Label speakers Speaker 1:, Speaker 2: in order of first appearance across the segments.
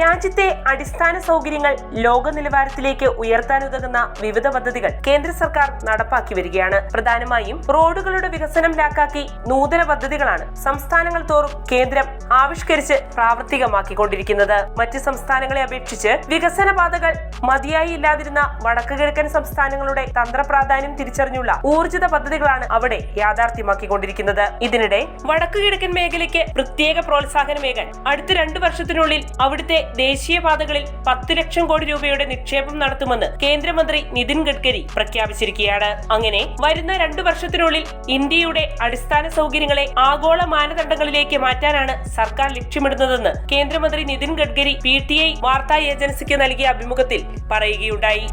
Speaker 1: രാജ്യത്തെ അടിസ്ഥാന സൗകര്യങ്ങൾ ലോക നിലവാരത്തിലേക്ക് ഉയർത്താനുതകുന്ന വിവിധ പദ്ധതികൾ കേന്ദ്ര സർക്കാർ നടപ്പാക്കി വരികയാണ്. പ്രധാനമായും റോഡുകളുടെ വികസനം ലാക്കാക്കി നൂതന പദ്ധതികളാണ് സംസ്ഥാനങ്ങൾ തോറും കേന്ദ്രം ആവിഷ്കരിച്ച് പ്രാവർത്തികമാക്കിക്കൊണ്ടിരിക്കുന്നത്. മറ്റ് സംസ്ഥാനങ്ങളെ അപേക്ഷിച്ച് വികസന പാതകൾ മതിയായി ഇല്ലാതിരുന്ന വടക്കു കിഴക്കൻ സംസ്ഥാനങ്ങളുടെ തന്ത്രപ്രാധാന്യം തിരിച്ചറിഞ്ഞുള്ള ഊർജിത പദ്ധതികളാണ് അവിടെ യാഥാർത്ഥ്യമാക്കിക്കൊണ്ടിരിക്കുന്നത്. ഇതിനിടെ വടക്കു കിഴക്കൻ മേഖലയ്ക്ക് പ്രത്യേക പ്രോത്സാഹനമേകാൻ അടുത്ത രണ്ടു വർഷത്തിനുള്ളിൽ അവിടുത്തെ ദേശീയപാതകളിൽ പത്ത് ലക്ഷം കോടി രൂപയുടെ നിക്ഷേപം നടത്തുമെന്ന് കേന്ദ്രമന്ത്രി നിതിൻ ഗഡ്കരി പ്രഖ്യാപിച്ചിരിക്കുകയാണ്. അങ്ങനെ വരുന്ന രണ്ടു വർഷത്തിനുള്ളിൽ ഇന്ത്യയുടെ അടിസ്ഥാന സൗകര്യങ്ങളെ ആഗോള മാനദണ്ഡങ്ങളിലേക്ക് മാറ്റാനാണ് സർക്കാർ ലക്ഷ്യമിടുന്നതെന്ന് കേന്ദ്രമന്ത്രി Nitin Gadkari P T I വാർത്താ ഏജൻസിക്ക് നൽകിയ അഭിമുഖത്തിൽ പറയുകയുണ്ടായി.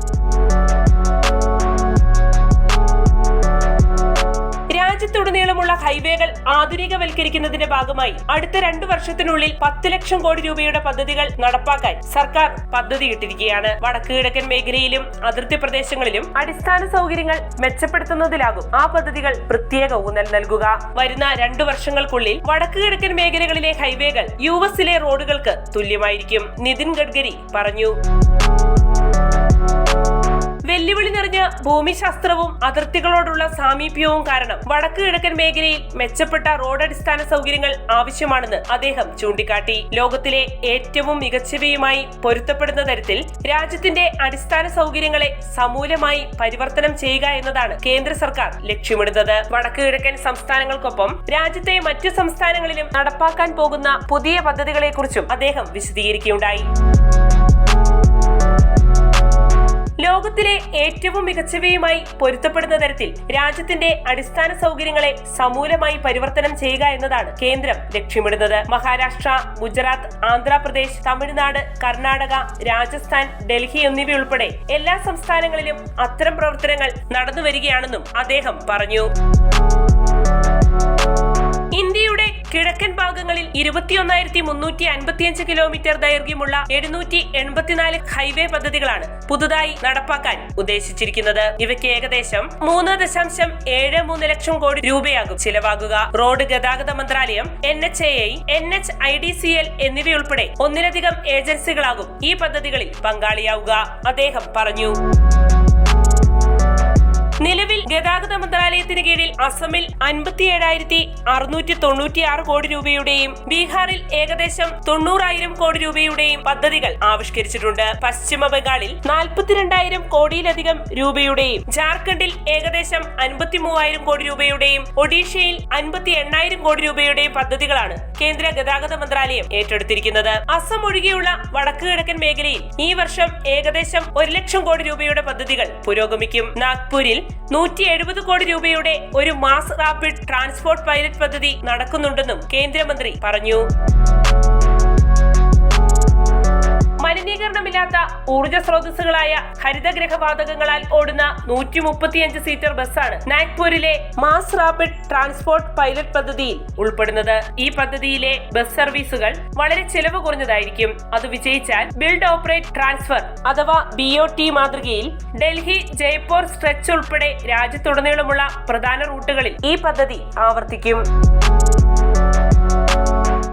Speaker 1: രാജ്യത്തുടനീളമുള്ള ഹൈവേകൾ ആധുനികവൽക്കരിക്കുന്നതിന്റെ ഭാഗമായി അടുത്ത രണ്ടു വർഷത്തിനുള്ളിൽ പത്ത് ലക്ഷം കോടി രൂപയുടെ പദ്ധതികൾ നടപ്പാക്കാൻ സർക്കാർ പദ്ധതിയിട്ടിരിക്കുകയാണ്. വടക്കു കിഴക്കൻ മേഖലയിലും അതിർത്തി പ്രദേശങ്ങളിലും അടിസ്ഥാന സൗകര്യങ്ങൾ മെച്ചപ്പെടുത്തുന്നതിലാകും ആ പദ്ധതികൾ പ്രത്യേക ഊന്നൽ നൽകുക. വരുന്ന രണ്ടു വർഷങ്ങൾക്കുള്ളിൽ വടക്കു കിഴക്കൻ മേഖലകളിലെ ഹൈവേകൾ യു എസിലെ റോഡുകൾക്ക് തുല്യമായിരിക്കും. നിതിൻ ഗഡ്കരി പറഞ്ഞു. വെല്ലുവിളി നിറഞ്ഞ ഭൂമിശാസ്ത്രവും അതിർത്തികളോടുള്ള സാമീപ്യവും കാരണം വടക്കു കിഴക്കൻ മേഖലയിൽ മെച്ചപ്പെട്ട റോഡ് അടിസ്ഥാന സൗകര്യങ്ങൾ ആവശ്യമാണെന്ന് അദ്ദേഹം ചൂണ്ടിക്കാട്ടി. ലോകത്തിലെ ഏറ്റവും മികച്ചവയുമായി പൊരുത്തപ്പെടുന്ന തരത്തിൽ രാജ്യത്തിന്റെ അടിസ്ഥാന സൗകര്യങ്ങളെ സമൂലമായി പരിവർത്തനം ചെയ്യുക എന്നതാണ് കേന്ദ്ര സർക്കാർ ലക്ഷ്യമിടുന്നത്. വടക്കു കിഴക്കൻ സംസ്ഥാനങ്ങൾക്കൊപ്പം രാജ്യത്തെ മറ്റു സംസ്ഥാനങ്ങളിലും നടപ്പാക്കാൻ പോകുന്ന പുതിയ പദ്ധതികളെക്കുറിച്ചും അദ്ദേഹം വിശദീകരിക്കുകയുണ്ടായി. ലോകത്തിലെ ഏറ്റവും മികച്ചവയുമായി പൊരുത്തപ്പെടുന്ന തരത്തിൽ രാജ്യത്തിന്റെ അടിസ്ഥാന സൗകര്യങ്ങളെ സമൂലമായി പരിവർത്തനം ചെയ്യുക എന്നതാണ് കേന്ദ്രം ലക്ഷ്യമിടുന്നത്. മഹാരാഷ്ട്ര ഗുജറാത്ത് ആന്ധ്രാപ്രദേശ് തമിഴ്നാട് കർണാടക രാജസ്ഥാൻ ഡൽഹി എന്നിവയുൾപ്പെടെ എല്ലാ സംസ്ഥാനങ്ങളിലും അത്തരം പ്രവർത്തനങ്ങൾ നടന്നു വരികയാണെന്നും അദ്ദേഹം പറഞ്ഞു. കിഴക്കൻ ഭാഗങ്ങളിൽ ഇരുപത്തിയൊന്നായിരത്തി മുന്നൂറ്റി അൻപത്തിയഞ്ച് കിലോമീറ്റർ ദൈർഘ്യമുള്ള എഴുന്നൂറ്റി എൺപത്തിനാല് ഹൈവേ പദ്ധതികളാണ് പുതുതായി നടപ്പാക്കാൻ ഉദ്ദേശിച്ചിരിക്കുന്നത്. ഇവയ്ക്ക് ഏകദേശം മൂന്ന് ദശാംശം ഏഴ് മൂന്ന് ലക്ഷം കോടി രൂപയാകും ചിലവാകുക. റോഡ് ഗതാഗത മന്ത്രാലയം N H A I N H I D C L എന്നിവയുൾപ്പെടെ ഒന്നിലധികം ഏജൻസികളാകും ഈ പദ്ധതികളിൽ പങ്കാളിയാവുക അദ്ദേഹം പറഞ്ഞു. നിലവിൽ ഗതാഗത മന്ത്രാലയത്തിന് കീഴിൽ അസമിൽ അൻപത്തി ഏഴായിരത്തി അറുന്നൂറ്റി തൊണ്ണൂറ്റിയാറ് കോടി രൂപയുടെയും ബീഹാറിൽ ഏകദേശം തൊണ്ണൂറായിരം കോടി രൂപയുടെയും പദ്ധതികൾ ആവിഷ്കരിച്ചിട്ടുണ്ട്. പശ്ചിമ ബംഗാളിൽ നാൽപ്പത്തിരണ്ടായിരം കോടിയിലധികം രൂപയുടെയും ജാർഖണ്ഡിൽ ഏകദേശം അൻപത്തി മൂവായിരം കോടി രൂപയുടെയും ഒഡീഷയിൽ അൻപത്തി എണ്ണായിരം കോടി രൂപയുടെയും പദ്ധതികളാണ് കേന്ദ്ര ഗതാഗത മന്ത്രാലയം ഏറ്റെടുത്തിരിക്കുന്നത്. അസം ഒഴികെയുള്ള വടക്ക് കിഴക്കൻ മേഖലയിൽ ഈ വർഷം ഏകദേശം ഒരു ലക്ഷം കോടി രൂപയുടെ പദ്ധതികൾ പുരോഗമിക്കും. നാഗ്പൂരിൽ നൂറ്റി എഴുപത് കോടി രൂപയുടെ ഒരു മാസ് റാപ്പിഡ് ട്രാൻസ്പോർട്ട് പൈലറ്റ് പദ്ധതി നടക്കുന്നുണ്ടെന്നും കേന്ദ്രമന്ത്രി പറഞ്ഞു. മലിനീകരണമില്ലാത്ത ഊർജ സ്രോതസ്സുകളായ ഹരിതഗ്രഹവാതകങ്ങളാൽ ഓടുന്ന നൂറ്റി മുപ്പത്തിയഞ്ച് സീറ്റർ ബസ്സാണ് നാഗ്പൂരിലെ മാസ് റാപ്പിഡ് ട്രാൻസ്പോർട്ട് പൈലറ്റ് പദ്ധതിയിൽ ഉൾപ്പെടുന്നത്. ഈ പദ്ധതിയിലെ ബസ് സർവീസുകൾ വളരെ ചെലവ് കുറഞ്ഞതായിരിക്കും. അത് വിജയിച്ചാൽ ബിൽഡ് ഓപ്പറേറ്റ് ട്രാൻസ്ഫർ അഥവാ ബി ഒ ടി മാതൃകയിൽ ഡൽഹി ജയ്പൂർ സ്ട്രെച്ച് ഉൾപ്പെടെ രാജ്യത്തുടനീളമുള്ള പ്രധാന റൂട്ടുകളിൽ ഈ പദ്ധതി ആവർത്തിക്കും.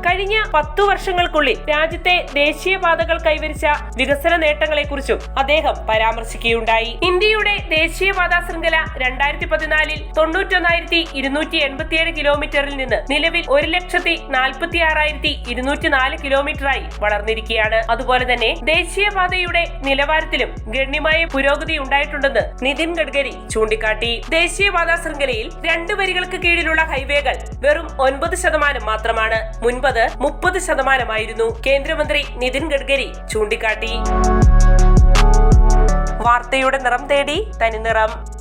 Speaker 1: കഴിഞ്ഞ പത്തു വർഷങ്ങൾക്കുള്ളിൽ രാജ്യത്തെ ദേശീയപാതകൾ കൈവരിച്ച വികസന നേട്ടങ്ങളെക്കുറിച്ചും അദ്ദേഹം പരാമർശിക്കുകയുണ്ടായി. ഇന്ത്യയുടെ ദേശീയപാതാ ശൃംഖല രണ്ടായിരത്തി പതിനാലിൽ തൊണ്ണൂറ്റൊന്നായിരത്തി ഇരുന്നൂറ്റി എൺപത്തിയേഴ് കിലോമീറ്ററിൽ നിന്ന് നിലവിൽ ഒരു ലക്ഷത്തി നാൽപ്പത്തി ആറായിരത്തി ഇരുന്നൂറ്റി നാല് കിലോമീറ്ററായി വളർന്നിരിക്കുകയാണ്. അതുപോലെ തന്നെ ദേശീയപാതയുടെ നിലവാരത്തിലും ഗണ്യമായ പുരോഗതി ഉണ്ടായിട്ടുണ്ടെന്ന് നിതിൻ ഗഡ്കരി ചൂണ്ടിക്കാട്ടി. ദേശീയപാതാ ശൃംഖലയിൽ രണ്ട് വരികൾക്ക് കീഴിലുള്ള ഹൈവേകൾ വെറും ഒൻപത് ശതമാനം മാത്രമാണ്. മുൻപത് മുപ്പത് ശതമാനമായിരുന്നു. കേന്ദ്രമന്ത്രി നിതിൻ ഗഡ്കരി ചൂണ്ടിക്കാട്ടി. വാർത്തയുടെ നിറം തേടി തനി നിറം.